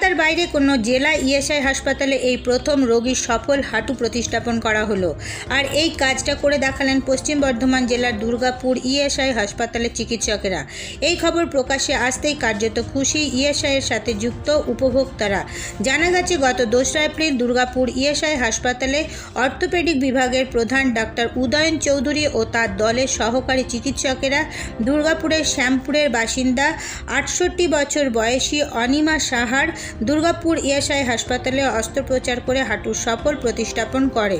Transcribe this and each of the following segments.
কলকাতার বাইরে কোনো জেলা ইএসআই হাসপাতালে এই প্রথম রোগীর সফল হাঁটু প্রতিস্থাপন করা হলো। আর এই কাজটা করে দেখালেন পশ্চিম বর্ধমান জেলার দুর্গাপুর ইএসআই হাসপাতালের চিকিৎসকেরা। এই খবর প্রকাশে আসতেই কার্যত খুশি ইএসআই এর সাথে যুক্ত উপভোক্তারা। জানা গেছে, গত দোসরা এপ্রিল দুর্গাপুর ইএসআই হাসপাতালে অর্থোপেডিক বিভাগের প্রধান ডাক্তার উদয়ন চৌধুরী ও তার দলের সহকারী চিকিৎসকেরা দুর্গাপুরের শ্যামপুরের বাসিন্দা আটষট্টি বছর বয়সী অনিমা সাহার দুর্গাপুর ইএসআই হাসপাতালে অস্ত্রোপচার করে হাঁটুর সফল প্রতিস্থাপন করে।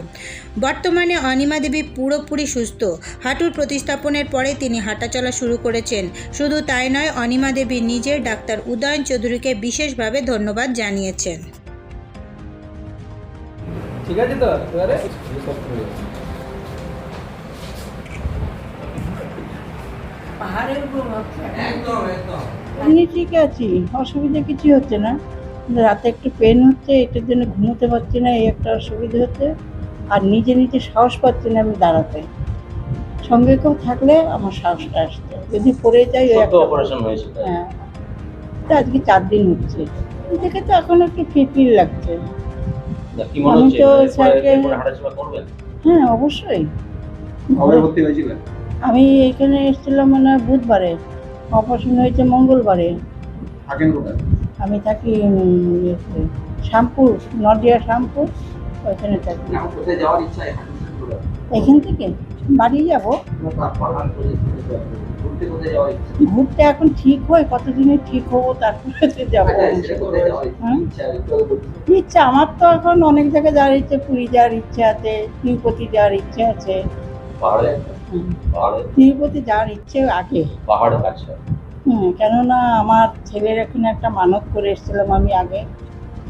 বর্তমানে অনিমা দেবী পুরোপুরি সুস্থ। হাঁটুর প্রতিস্থাপনের পরে তিনি হাঁটাচলা শুরু করেছেন। শুধু তাই নয় অনিমা দেবী নিজের ডাক্তার উদয়ন চৌধুরীকে বিশেষভাবে ধন্যবাদ জানিয়েছেন। ঠিক আছে তো এবারে? একদম একদম। আমি ঠিক আছি অসুবিধা কিছু হচ্ছে না। রাতে একটু পেন হচ্ছে এটার জন্য ঘুমোতে পারছি না এই একটা অসুবিধা হচ্ছে। আর নিজে নিজে সাহস পাচ্ছি না আমি দাঁড়াতে। সঙ্গে কেউ থাকলে আমার সাহসটা আসছে। যদি পড়ে যাই ওই ছোট একটা অপারেশন হয়েছিল হ্যাঁ। তা আজকে চার দিন হচ্ছে। দেখে তো এখন একটু ফিরফির লাগছে। আমি তো স্যারকে- হ্যাঁ অবশ্যই। আমি এখানে এসেছিলাম মানে হয় বুধবারে। অপারেশন হয়েছে মঙ্গলবারে। থাকেন কোথায়? আমি থাকি ইয়েতে, শ্যামপুর নদিয়া শ্যামপুর ওইখানে থাকি। এখান থেকে বাড়ি যাব। ঘুরতে এখন ঠিক হয় কতদিনে ঠিক হব তারপরে যাব? ইচ্ছা? আমার তো এখন অনেক জায়গায় যাওয়ার ইচ্ছে পুরী যাওয়ার ইচ্ছে আছে তিরুপতি যাওয়ার ইচ্ছে আছে। তিরুপতি যাওয়ার ইচ্ছে আগে। পাহাড়ে আচ্ছা। কেননা আমার ছেলের এখানে একটা মানত করে এসেছিলাম আমি আগে।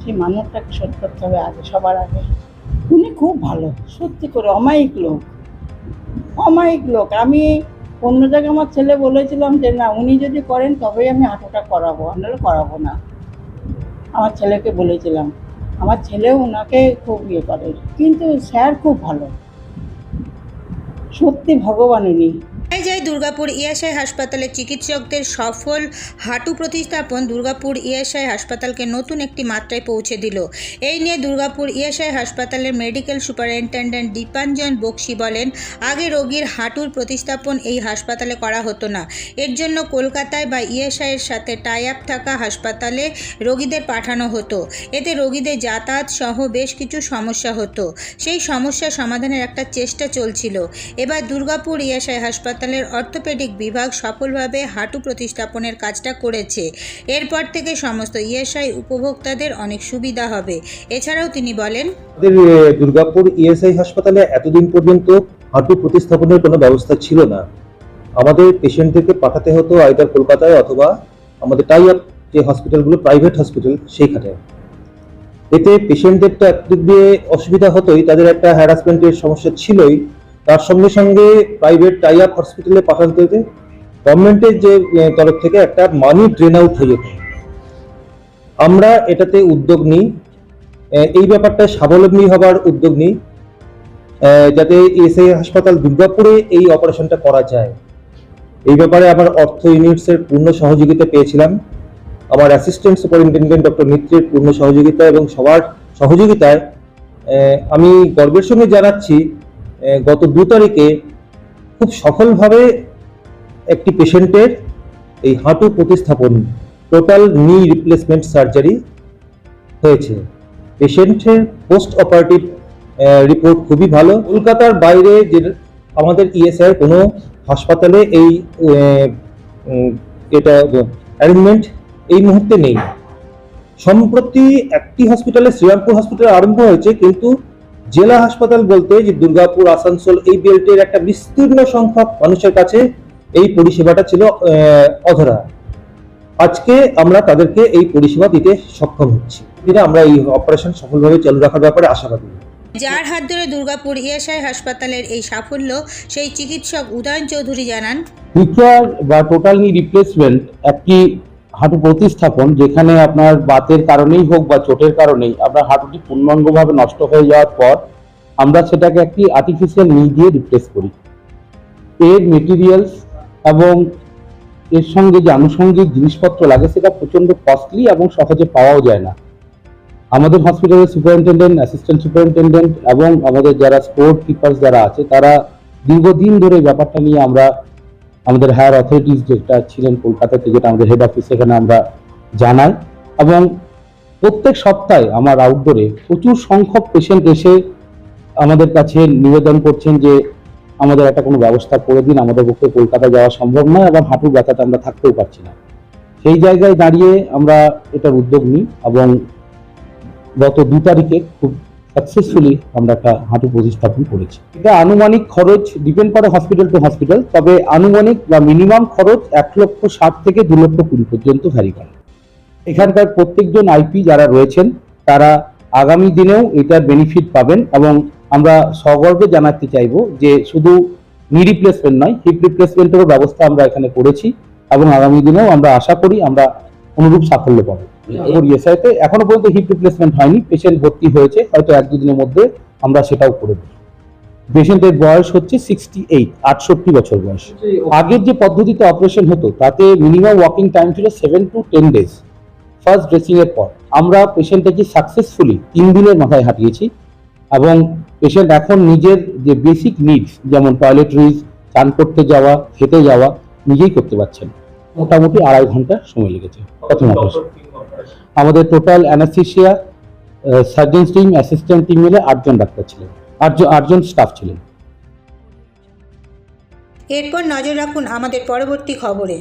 সেই মানতটাকে শোধ করতে হবে আগে, সবার আগে। উনি খুব ভালো, সত্যি করে অমায়িক লোক। অমায়িক লোক। আমি অন্য জায়গায় আমার ছেলে বলেছিলাম যে, না, উনি যদি করেন তবেই আমি হাঁটুটা করাবো নাহলে করাবো না। আমার ছেলেকে বলেছিলাম। আমার ছেলেও ওনাকে খুব ইয়ে করে। কিন্তু স্যার খুব ভালো। সত্যি ভগবান উনি। যায় দুর্গাপুর ইএসআই হাসপাতালে চিকিৎসকদের সফল হাঁটু প্রতিস্থাপন দুর্গাপুর ইএসআই হাসপাতালকে নতুন একটি মাত্রায় পৌঁছে দিল। এই নিয়ে দুর্গাপুর ইএসআই হাসপাতালের মেডিকেল সুপারিনটেন্ডেন্ট দীপাঞ্জন বক্সি বলেন, আগে রোগীর হাঁটুর প্রতিস্থাপন এই হাসপাতালে করা হতো না। এর জন্য কলকাতায় বা ইএসআই এর সাথে টাই আপ থাকা হাসপাতালে রোগীদের পাঠানো হতো। এতে রোগীদের যাতায়াত সহ বেশ কিছু সমস্যা হতো। সেই সমস্যা সমাধানের একটা চেষ্টা চলছিল। এবার দুর্গাপুর ইএসআই হাসপাতালের অর্থোপেডিক বিভাগ সফলভাবে হাঁটু প্রতিস্থাপনের কাজটা করেছে। এরপর থেকে সমস্ত ইএসআই উপভোক্তাদের অনেক সুবিধা হবে। এছাড়াও তিনি বলেন দুর্গাপুর ইএসআই হাসপাতালে এতদিন পর্যন্ত হাঁটু প্রতিস্থাপনের কোনো ব্যবস্থা ছিল না। আমাদের পেশেন্টদেরকে পাঠাতে হতো আইদার কলকাতায় অথবা আমাদের টাই আপ যে হসপিটালগুলো, প্রাইভেট হসপিটাল সেইখানে। এতে পেশেন্টদের তো একদিক দিয়ে অসুবিধা হতোই, তাদের একটা হ্যারাসমেন্টের সমস্যা ছিলই। তার সঙ্গে সঙ্গে প্রাইভেট টাই আপ হসপিটালে পাঠাতে হতে গভর্নমেন্টের যে তরফ থেকে একটা মানি ড্রেন আউট হয়ে যেত আমরা এটাতে উদ্যোগ নিই। এই ব্যাপারটা স্বাবলম্বী হবার উদ্যোগ নিই। যাতে এসআই হাসপাতাল দুর্গাপুরে এই অপারেশনটা করা যায়। এই ব্যাপারে আমার অর্থ ইউনিটসের পূর্ণ সহযোগিতা পেয়েছিলাম। আমার অ্যাসিস্ট্যান্ট সুপারিনটেন্ডেন্ট ডক্টর মিত্রের পূর্ণ সহযোগিতা এবং সবার সহযোগিতায় আমি গর্বের সঙ্গে জানাচ্ছি গত দু তারিখে খুব সফলভাবে একটি পেশেন্টের এই হাঁটু প্রতিস্থাপন, টোটাল নি রিপ্লেসমেন্ট সার্জারি হয়েছে। পেশেন্টের পোস্ট অপারেটিভ রিপোর্ট খুবই ভালো। কলকাতার বাইরে যে আমাদের ইএসআই কোনো হাসপাতালে এই এটা অ্যারেঞ্জমেন্ট এই মুহূর্তে নেই। সম্প্রতি একটি হসপিটালে শ্রীরামপুর হসপিটালে আরম্ভ হয়েছে, কিন্তু জেলা হাসপাতাল বলতে যে দুর্গাপুর আসানসোল এই বেল্টের একটা বিস্তীর্ণ সংখ্যক মানুষের কাছে এই পরিষেবাটা ছিল আহ, অধরা। আজকে আমরা তাদেরকে এই পরিষেবা দিতে সক্ষম হচ্ছি। আমরা এই অপারেশন সফলভাবে চালু রাখার ব্যাপারে আশাবাদী। যার হাত ধরে দুর্গাপুর ইএসআই হাসপাতালের এই সাফল্য সেই চিকিৎসক উদয়ন চৌধুরী জানান ফিচার বা টোটাল নি রিপ্লেসমেন্ট একটি হাঁটু প্রতিস্থাপন, যেখানে আপনার বাতের কারণেই হোক বা চোটের কারণেই আপনার হাঁটুটি পূর্ণাঙ্গভাবে নষ্ট হয়ে যাওয়ার পর আমরা সেটাকে একটি আর্টিফিশিয়াল নি দিয়ে রিপ্লেস করি। এর মেটেরিয়ালস এবং এর সঙ্গে যে আনুষঙ্গিক জিনিসপত্র লাগে, সেটা প্রচণ্ড কস্টলি এবং সহজে পাওয়াও যায় না। আমাদের হসপিটালের সুপারিনটেন্ডেন্ট অ্যাসিস্ট্যান্ট সুপারিনটেন্ডেন্ট এবং আমাদের যারা স্পোর্ট কিপার্স যারা আছে, তারা দীর্ঘদিন ধরে ব্যাপারটা নিয়ে আমরা আমাদের হায়ার অথরিটিস যেটা ছিলেন কলকাতাতে, যেটা আমাদের হেড অফিস সেখানে আমরা জানাই। এবং প্রত্যেক সপ্তাহে আমার আউটডোরে প্রচুর সংখ্যক পেশেন্ট এসে আমাদের কাছে নিবেদন করছেন যে আমাদের একটা কোনো ব্যবস্থা করে দিন, আমাদের পক্ষে কলকাতা যাওয়া সম্ভব নয় এবং হাঁটুর ব্যথাতে আমরা থাকতেও পারছি না। সেই জায়গায় দাঁড়িয়ে আমরা এটার উদ্যোগ নিই এবং গত দু তারিখে খুব সাকসেসফুলি আমরা একটা হাঁটু প্রতিস্থাপন করেছি। এটা আনুমানিক খরচ ডিপেন্ড করে হসপিটাল টু হসপিটাল তবে আনুমানিক বা মিনিমাম খরচ এক লক্ষ ষাট থেকে দু লক্ষ কুড়ি পর্যন্ত ভ্যারি করে। এখানকার প্রত্যেকজন আইপি যারা রয়েছেন, তারা আগামী দিনেও এটার বেনিফিট পাবেন এবং আমরা সগর্বে জানাতে চাইব যে শুধু নি রিপ্লেসমেন্ট নয় হিপ রিপ্লেসমেন্টেরও ব্যবস্থা আমরা এখানে করেছি এবং আগামী দিনেও আমরা আশা করি আমরা অনুরূপ সাফল্য পাবো। ইএসআইতে এখনও পর্যন্ত হিপ রিপ্লেসমেন্ট হয়নি পেশেন্ট ভর্তি হয়েছে হয়তো এক দুদিনের মধ্যে আমরা সেটাও করে দেবো। পেশেন্টের বয়স হচ্ছে সিক্সটি এইট আটষট্টি বছর বয়স। আগের যে পদ্ধতিতে অপারেশন হতো তাতে মিনিমাম ওয়াকিং টাইম ছিল seven to ten days first dressing এর পর। আমরা পেশেন্টটাকে সাকসেসফুলি তিন দিনের মাথায় হাঁটিয়েছি এবং পেশেন্ট এখন নিজের যে বেসিক নিডস যেমন টয়লেটরিজ চান করতে যাওয়া খেতে যাওয়া নিজেই করতে পারছেন। মোটামুটি আড়াই ঘণ্টা সময় লেগেছে। প্রথম অপারেশন আমাদের total anaesthesia surgeon team assistant team মিলে আটজন ডাক্তার ছিলেন। আটজন আটজন স্টাফ ছিলেন। এরপর নজর রাখুন আমাদের পরবর্তী খবরে।